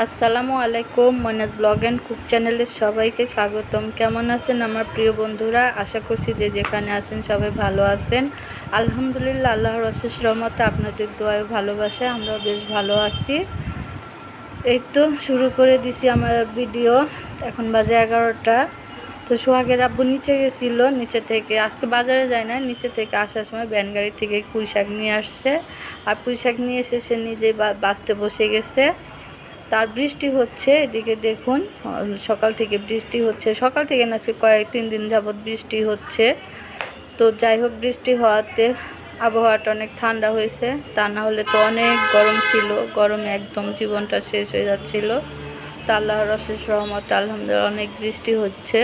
আসসালামু আলাইকুম, Monaj blog and cook চ্যানেলের সবাইকে স্বাগতম। কেমন আছেন আমার প্রিয় বন্ধুরা? আশা করছি যে যেখানে আছেন সবাই ভালো আছেন। আলহামদুলিল্লাহ, আল্লাহর অশেষ রহমতে আপনাদের দোয়ায় ভালোবাসে আমরা বেশ ভালো আছি। এই তো শুরু করে দিছি আমার ভিডিও। এখন বাজে এগারোটা। তো সোহাগের আব্বু নিচে গেছিল, নিচে থেকে, আজকে বাজারে যায় না নিচে থেকে আসার সময় ভ্যান গাড়ি থেকে পুঁই শাক নিয়ে আসছে। আর পুঁই শাক নিয়ে এসে সে নিজেই বা- বাঁচতে বসে গেছে। তার বৃষ্টি হচ্ছে, এদিকে দেখুন, সকাল থেকে বৃষ্টি হচ্ছে, সকাল থেকে না, সে কয়েক তিন দিন যাবৎ বৃষ্টি হচ্ছে। তো যাই হোক, বৃষ্টি হওয়াতে আবহাওয়াটা অনেক ঠান্ডা হয়েছে, তা না হলে তো অনেক গরম ছিল, গরমে একদম জীবনটা শেষ হয়ে যাচ্ছিল। তো আল্লাহর অশেষ রহমত আলহামদুলিল্লাহ অনেক বৃষ্টি হচ্ছে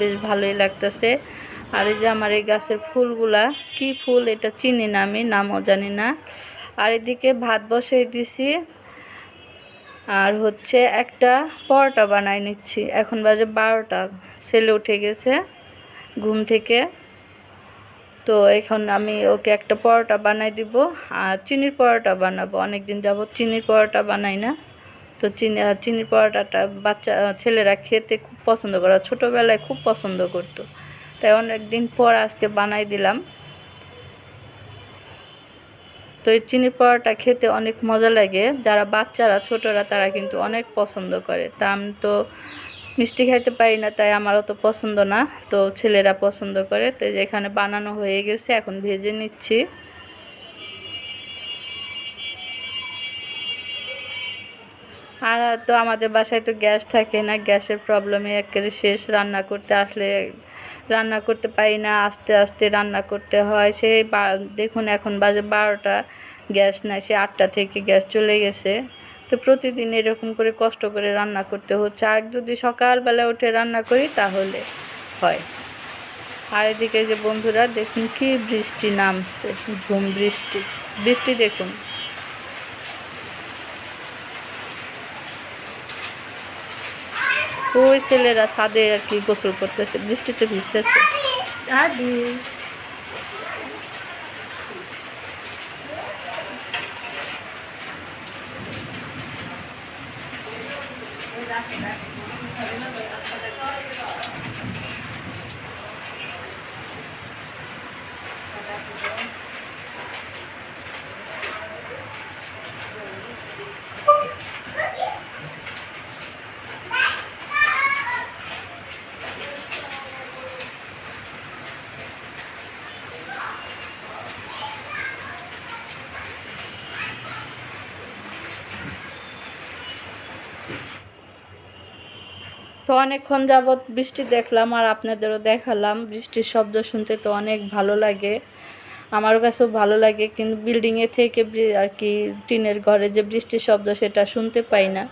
বেশ ভালোই লাগতেছে। আর এই যে আমার এই গাছের ফুলগুলা, কি ফুল এটা চিনি না আমি, নামও জানি না। আর এদিকে ভাত বসিয়ে দিছি আর হচ্ছে একটা পরোটা বানাই নিচ্ছি। এখন বাজে বারোটা, ছেলে উঠে গেছে ঘুম থেকে। তো এখন আমি ওকে একটা পরোটা বানাই দিব, আর চিনির পরোটা বানাবো। অনেক দিন যাবত চিনির পরোটা বানাই না। তো চিনি চিনির পরোটাটা বাচ্চা ছেলেরা খেতে খুব পছন্দ করে ছোটোবেলায় খুব পছন্দ করতো। তাই অনেক দিন পর আজকে বানাই দিলাম। তো এই চিনির পরোটা খেতে অনেক মজা লাগে। যারা বাচ্চারা, ছোটরা, তারা কিন্তু অনেক পছন্দ করে। তা আমি তো মিষ্টি খাইতে পারি না, তাই আমারও তো পছন্দ না। তো ছেলেরা পছন্দ করে। তো এখানে বানানো হয়ে গেছে, এখন ভেজে নিচ্ছি। আর তো আমাদের বাসায় তো গ্যাস থাকে না, গ্যাসের প্রবলেমে একেবারে শেষ। রান্না করতে আসলে রান্না করতে পারি না, আস্তে আস্তে রান্না করতে হয়। বা- দেখুন এখন বাজে বারোটা, গ্যাস নাই, সে আটটা থেকে গ্যাস চলে গেছে। তো প্রতিদিন এরকম করে কষ্ট করে রান্না করতে হচ্ছে। আর যদি সকালবেলা উঠে রান্না করি, তাহলে হয়। আর এদিকে যে বন্ধুরা, দেখুন কি বৃষ্টি নামছে, ঝুম বৃষ্টি। বৃষ্টি দেখুন। ওই ছেলেরা ছাদে আর কি গোসল করতেছে বৃষ্টিতে ভিজতেছে। দাদি। তো অনেকক্ষণ যাবৎ বৃষ্টি দেখলাম আর আপনাদেরও দেখালাম। বৃষ্টির শব্দ শুনতে তো অনেক ভালো লাগে। আমার কাছেও ভালো লাগে, কিন্তু বিল্ডিংয়ে থেকে আর কি টিনের ঘরে যে বৃষ্টির শব্দ সেটা শুনতে পাই না।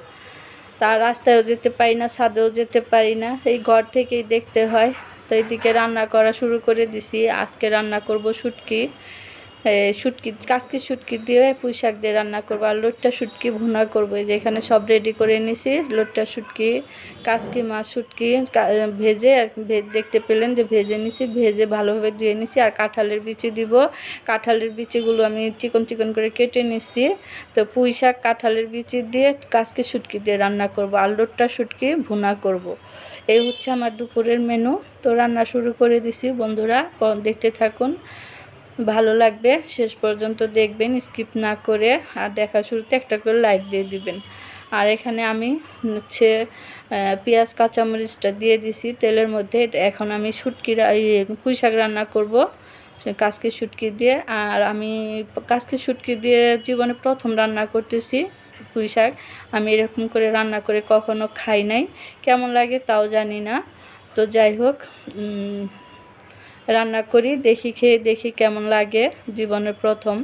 তার রাস্তায়ও যেতে পারি না, ছাদেও যেতে পারি না। এই ঘর থেকেই দেখতে হয়। তো এইদিকে রান্না করা শুরু করে দিছি। আজকে রান্না করব শুটকি। শুটকি কাজকি শুটকি দিয়ে পুঁই শাক দিয়ে রান্না করব। আর লোটটা শুটকি ভুনা করব। এই যে এখানে সব রেডি করে নিছি লোটটা শুটকি কাজকি মাছ শুটকি ভেজে আর দেখতে পেলেন যে ভেজে নিছি, ভেজে ভালোভাবে ধুয়ে নিছি। আর কাঁঠালের বিচি দিব। কাঁঠালের বিচিগুলো আমি চিকন চিকন করে কেটে নিছি। তো পুঁই শাক কাঁঠালের বিচি দিয়ে কাজকি শুটকি দিয়ে রান্না করব। আর লোটটা শুটকি ভুনা করব। এই হচ্ছে আমার দুপুরের মেনু তো রান্না শুরু করে দিছি বন্ধুরা। দেখতে থাকুন। ভালো লাগবে। শেষ পর্যন্ত দেখবেন স্কিপ না করে আর দেখা শুরুতে একটা করে লাইক দিয়ে দিবেন। আর এখানে আমি হচ্ছে পেঁয়াজ কাঁচামরিচটা দিয়ে দিছি তেলের মধ্যে। এখন আমি শুটকি ইয়ে, পুঁই শাক রান্না করব। কাজকি শুটকি দিয়ে। আর আমি কাজকে শুটকি দিয়ে জীবনে প্রথম রান্না করতেছি পুঁই শাক। আমি এরকম করে রান্না করে কখনো খাই নাই। কেমন লাগে তাও জানি না। তো যাই হোক রান্না করি, দেখি খেয়ে দেখি কেমন লাগে জীবনের প্রথম।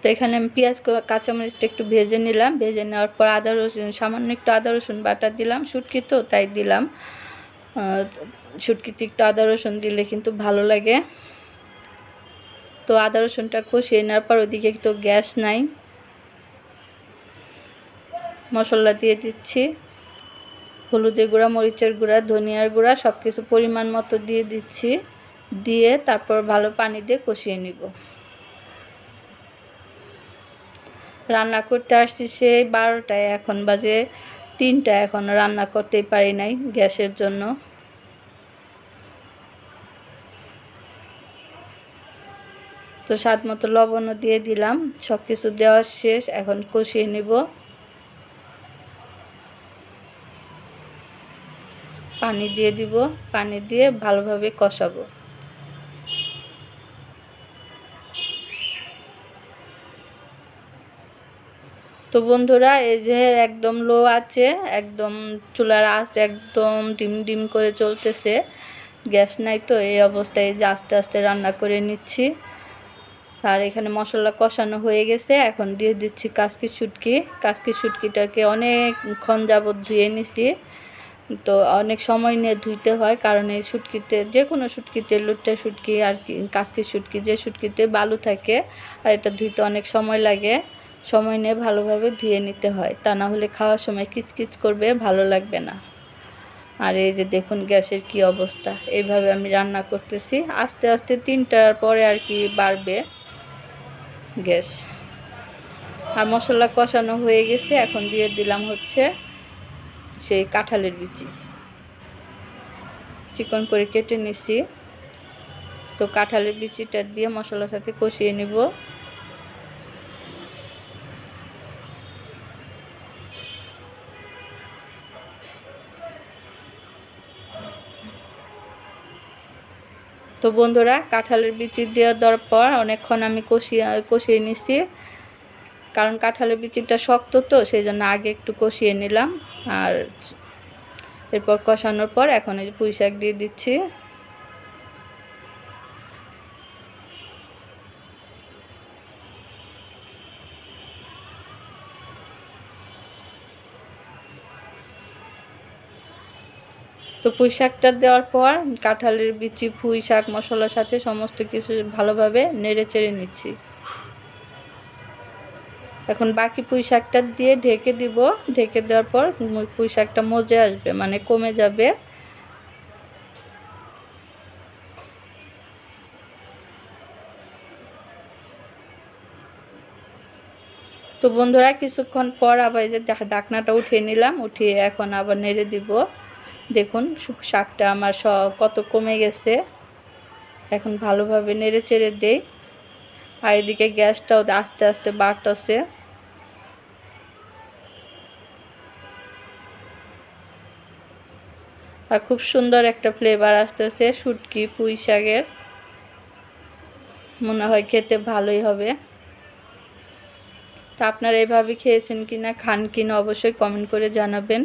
তো এখানে আমি পেঁয়াজ কাঁচামরিচটা একটু ভেজে নিলাম। ভেজে নেওয়ার পর আদা রসুন, সামান্য একটু আদা রসুন বাটা দিলাম। শুটকি তো, তাই দিলাম। শুটকিতে একটু আদা রসুন দিলে কিন্তু ভালো লাগে। তো আদা রসুনটা কষিয়ে নেওয়ার পর ওদিকে তো গ্যাস নাই। মশলা দিয়ে দিচ্ছি। হলুদের গুঁড়া, মরিচের গুঁড়া, ধনিয়ার গুঁড়া সব কিছু পরিমাণ মতো দিয়ে দিচ্ছি। দিয়ে তারপর ভালো পানি দিয়ে কষিয়ে নিব। রান্না করতে আসছি সেই বারোটায়, এখন বাজে তিনটা এখন রান্না করতেই পারি নাই গ্যাসের জন্য। তো স্বাদ মতো লবণও দিয়ে দিলাম সব কিছু দেওয়া শেষ, এখন কষিয়ে নিব। পানি দিয়ে দিব। পানি দিয়ে ভালোভাবে কষাবো। তো বন্ধুরা, এই যে একদম লো আছে, একদম চুলার আঁচ একদম ডিম ডিম করে চলতেছে। গ্যাস নাই তো, এই অবস্থায় যে আস্তে আস্তে রান্না করে নিচ্ছি। আর এখানে মশলা কষানো হয়ে গেছে। এখন দিয়ে দিচ্ছি কাসকি শুটকি। কাসকি শুটকিটাকে অনেকক্ষণ যাবত ধুয়ে নিছি। তো অনেক সময় নিয়ে ধুইতে হয়, কারণ এই শুটকিতে যে কোনো শুটকিতে, লুটটা শুটকি আর কি কাসকি শুটকি, যে শুটকিতে বালু থাকে, আর এটা ধুইতে অনেক সময় লাগে, সময় নিয়ে ভালোভাবে ধুয়ে নিতে হয়। তা না হলে খাওয়ার সময় কিচকিচ করবে, ভালো লাগবে না। আর এই যে দেখুন গ্যাসের কি অবস্থা, এইভাবে আমি রান্না করতেছি। আস্তে আস্তে তিনটার পরে আর কি বাড়বে গ্যাস। আর মশলা কষানো হয়ে গেছে, এখন দিয়ে দিলাম হচ্ছে সেই কাঁঠালের বিচি। চিকন করে কেটে নিছি। তো কাঁঠালের বিচিটা দিয়ে মশলার সাথে কষিয়ে নিব। তো বন্ধুরা, কাঁঠালের বিচি দেওয়া দেওয়ার পর অনেকক্ষণ আমি কষিয়ে কষিয়ে নিছি। কারণ কাঁঠালের বিচিটা শক্ত তো সেই জন্য আগে একটু কষিয়ে নিলাম। আর এরপর কষানোর পর এখন এই পুঁই শাক দিয়ে দিচ্ছি। তো পুঁই শাকটা দেওয়ার পর কাঁঠালের বিচি, পুঁই শাক, মশলার সাথে সমস্ত কিছু ভালোভাবে নেড়ে চেড়ে নিচ্ছি। এখন বাকি পুঁই শাকটা দিয়ে ঢেকে দিব। ঢেকে দেওয়ার পর পুঁই শাকটা মজে আসবে মানে কমে যাবে। তো বন্ধুরা, কিছুক্ষণ পর আবার যে ডাকনাটা উঠিয়ে নিলাম, উঠিয়ে এখন আবার নেড়ে দিব। দেখুন শাকটা আমার কত কমে গেছে। এখন ভালোভাবে নেড়ে চেড়ে দেই। আর এদিকে গ্যাসটাও আস্তে আস্তে বাড়তেছে। আর খুব সুন্দর একটা ফ্লেভার আসতেছে শুটকি, পুঁই শাকের। মনে হয় খেতে ভালোই হবে। তা আপনারা এভাবে খেয়েছেন কিনা, খান কিনা অবশ্যই কমেন্ট করে জানাবেন।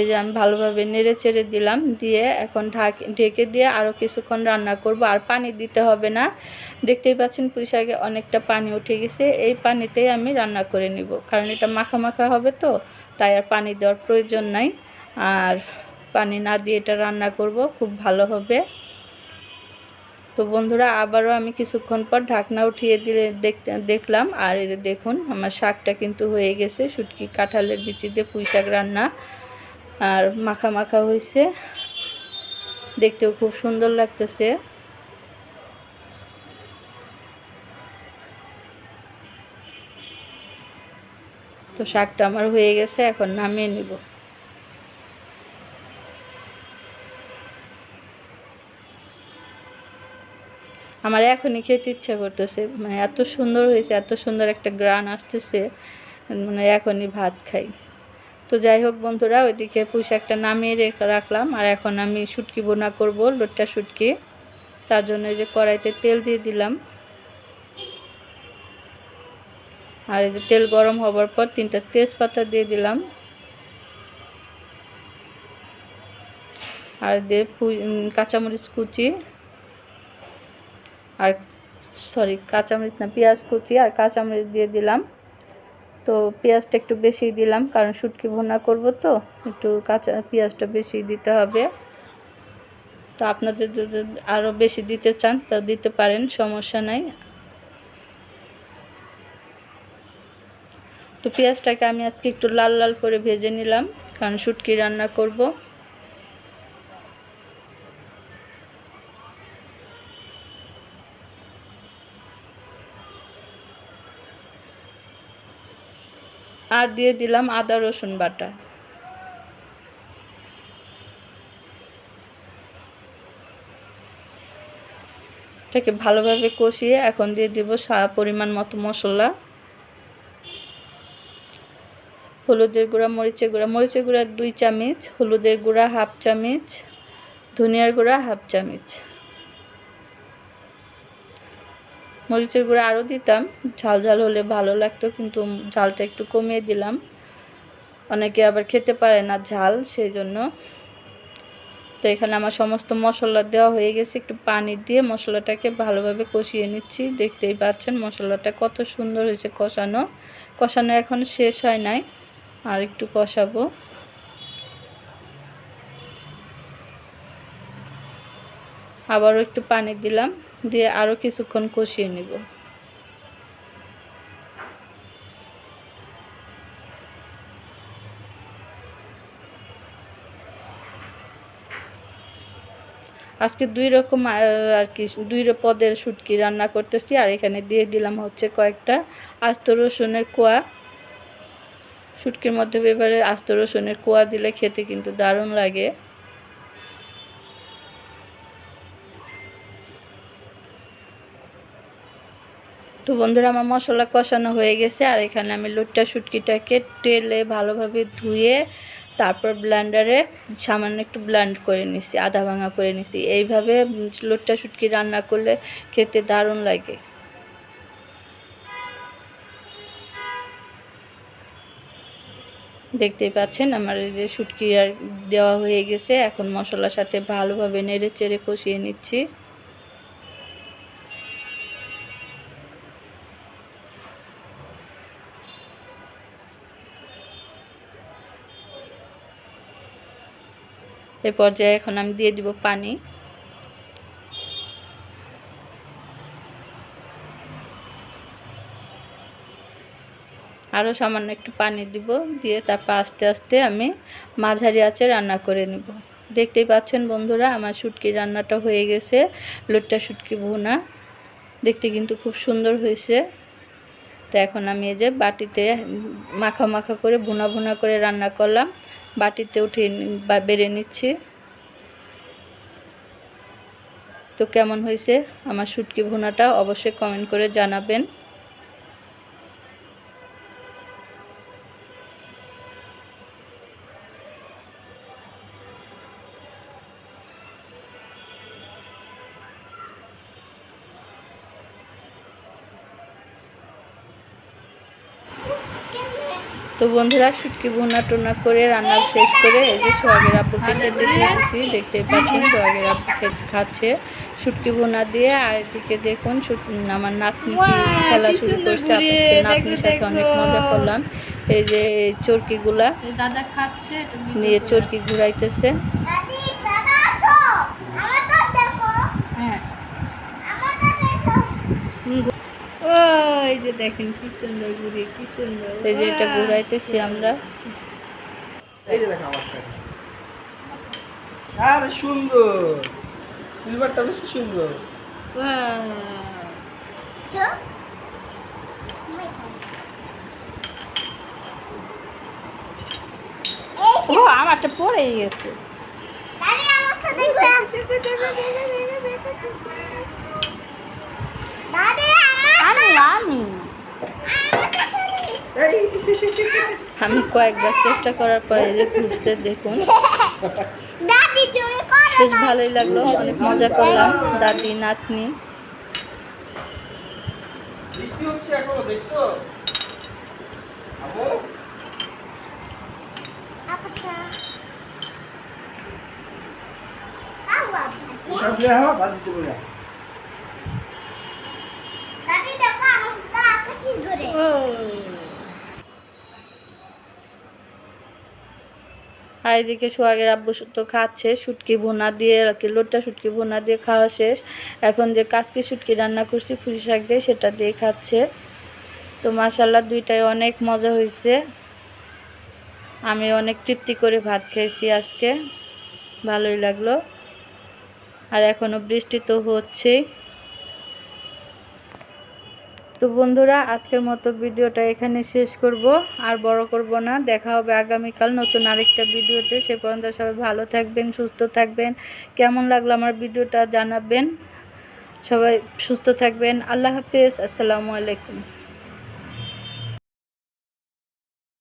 এই যে আমি ভালোভাবে নেড়ে চেড়ে দিলাম, দিয়ে এখন ঢাক ঢেকে দিয়ে আরও কিছুক্ষণ রান্না করব। আর পানি দিতে হবে না। দেখতেই পাচ্ছেন পুরি শাকে অনেকটা পানি উঠে গেছে। এই পানিতেই আমি রান্না করে নিব। কারণ এটা মাখা মাখা হবে তো, তাই আর পানি দেওয়ার প্রয়োজন নাই। আর পানি না দিয়ে এটা রান্না করব, খুব ভালো হবে। তো বন্ধুরা, আবারও আমি কিছুক্ষণ পর ঢাকনা উঠিয়ে দিলে দেখতে দেখলাম। আর এই দেখুন, আমার শাকটা কিন্তু হয়ে গেছে। শুটকি, কাঁঠালের বিচি দিয়ে পুঁই শাক রান্না। আর মাখা মাখা হয়েছে দেখতেও খুব সুন্দর লাগতেছে। তো শাকটা আমার হয়ে গেছে, এখন নামিয়ে নিব। আমার এখনই খেতে ইচ্ছা করতেছে মানে এত সুন্দর হয়েছে, এত সুন্দর একটা গ্রান আসতেছে মানে এখনই ভাত খাই। তো যাই হোক বন্ধুরা, ওইদিকে পুঁশাকটা নামিয়ে রেখে রাখলাম, আর এখন আমি শুটকি বোনা করব, লোটটা শুটকি। তার জন্য এই যে কড়াইতে তেল দিয়ে দিলাম। আর এই যে তেল গরম হবার পর তিনটা তেজপাতা দিয়ে দিলাম। আর দিয়ে কাঁচামরিচ কুচি। আর সরি কাঁচামরিচ না, পেঁয়াজ কুচি আর কাঁচামরিচ দিয়ে দিলাম। তো পেঁয়াজটা একটু বেশি দিলাম, কারণ শুটকি ভোনা করব তো, একটু কাঁচা পেঁয়াজটা বেশি দিতে হবে। তো আপনাদের যদি আরও বেশি দিতে চান, তো দিতে পারেন, সমস্যা নাই। তো পেঁয়াজটাকে আমি আজকে একটু লাল লাল করে ভেজে নিলাম, কারণ শুটকি রান্না করব। আর দিয়ে দিলাম আদা, রসুন বাটা। এটাকে ভালোভাবে কষিয়ে এখন দিয়ে দিব সারা পরিমাণ মতো মশলা। হলুদের গুঁড়া, মরিচের গুঁড়া। মরিচের গুঁড়া দুই চামচ, হলুদের গুঁড়া হাফ চামচ, ধনিয়ার গুঁড়া হাফ চামচ। মরিচের গুঁড়া আরও দিতাম। ঝাল ঝাল হলে ভালো লাগতো, কিন্তু ঝালটা একটু কমিয়ে দিলাম। অনেকে আবার খেতে পারে না ঝাল সেই জন্য তো এখানে আমার সমস্ত মশলা দেওয়া হয়ে গেছে, একটু পানি দিয়ে মশলাটাকে ভালোভাবে কষিয়ে নিচ্ছি। দেখতেই পাচ্ছেন মশলাটা কত সুন্দর হয়েছে কষানো। কষানো এখন শেষ হয় নাই, আর একটু কষাবো। আবারও একটু পানি দিলাম, দিয়ে আরও কিছুক্ষণ কষিয়ে নিব। আজকে দুই রকম আর কি, দুই পদের শুটকি রান্না করতেছি, আর এখানে দিয়ে দিলাম হচ্ছে কয়েকটা আস্ত রসুনের কোয়া। শুটকির মধ্যে এবারে আস্ত রসুনের কোয়া দিলে খেতে কিন্তু দারুণ লাগে। তো বন্ধুরা আমার মশলা কষানো হয়ে গেছে, আর এখানে আমি লোটটা শুটকিটাকে টেলে ভালোভাবে ধুয়ে তারপর ব্লান্ডারে সামান্য একটু ব্লান্ড করে নিছি, আধা ভাঙা করে নিছি। এইভাবে লোটটা শুটকি রান্না করলে খেতে দারুণ লাগে। দেখতেই পাচ্ছেন আমার এই যে শুটকি আর দেওয়া হয়ে গেছে, এখন মশলার সাথে ভালোভাবে নেড়ে চেড়ে কষিয়ে নিচ্ছি। এই পর্যায়ে এখন আমি দিয়ে দিব পানি। আরও সামান্য একটু পানি দিব, দিয়ে তারপর আস্তে আস্তে আমি মাঝারি আঁচে রান্না করে নিব। দেখতেই পাচ্ছেন বন্ধুরা, আমার শুটকি রান্নাটা হয়ে গেছে, লোটটা শুটকি ভুনা। দেখতে কিন্তু খুব সুন্দর হয়েছে। তো এখন আমি এই যে বাটিতে মাখা মাখা করে ভুনা ভুনা করে রান্না করলাম। বাটিতে উঠে বা বেড়ে নিচ্ছি। তো কেমন হয়েছে আমার শুটকি ভুনাটা অবশ্যই কমেন্ট করে জানাবেন। তো বন্ধুরা শুটকি ভুনা টোনা করে রান্না শেষ করে এই যে সোহাগের আব্বুকে খেতে দিয়েছি দেখতে পাচ্ছি সোহাগের আব্বু খেতে খাচ্ছে শুটকি ভুনা দিয়ে। আর এদিকে দেখুন আমার নাতনি খেলা শুরু করছে। আপনাদের নাতনির সাথে অনেক মজা করলাম। এই যে চরকিগুলা দাদা খাচ্ছে নিয়ে চরকি ঘুরাইতেছে। ওই যে দেখেন কি সুন্দর ঘুরে কি সুন্দর। এই যে এটা ঘুরাইতেছি আমরা। এই যে দেখো আমারটা আরে সুন্দর। ফিল্মারটা বেশি সুন্দর। ও আমারটা পড়েই গেছে। আমি। আমি আমি কয়েকবার চেষ্টা করার পরে যে ঘুরছে দেখুন। বেশ ভালোই লাগল অনেক মজা করলাম দাদি নাতনি। বৃষ্টি হচ্ছে এখনও দেখছ? সব লে হওয়া বাদ দিতে বলে দাদি দেখো আমার তো আকাশি ধরে আর এদিকে সোহাগের আব্বু তো খাচ্ছে শুটকি ভুনা দিয়ে আর কি লোটটা শুটকি ভুনা দিয়ে খাওয়া শেষ। এখন যে কাজকি শুটকি রান্না করছি ফুলি শাক দিয়ে সেটা দিয়ে খাচ্ছে। তো মাসাল্লাহ দুইটাই অনেক মজা হয়েছে আমি অনেক তৃপ্তি করে ভাত খেয়েছি আজকে। ভালোই লাগল। আর এখনও বৃষ্টি তো হচ্ছেই। তো বন্ধুরা, আজকের মতো ভিডিওটা এখানে শেষ করব। আর বড় করব না, দেখা হবে আগামীকাল নতুন আরেকটা ভিডিওতে। সে পর্যন্ত সবাই ভালো থাকবেন, সুস্থ থাকবেন। কেমন লাগল আমার ভিডিওটা জানাবেন? সবাই সুস্থ থাকবেন। আল্লাহ হাফিজ, আসসালামু আলাইকুম।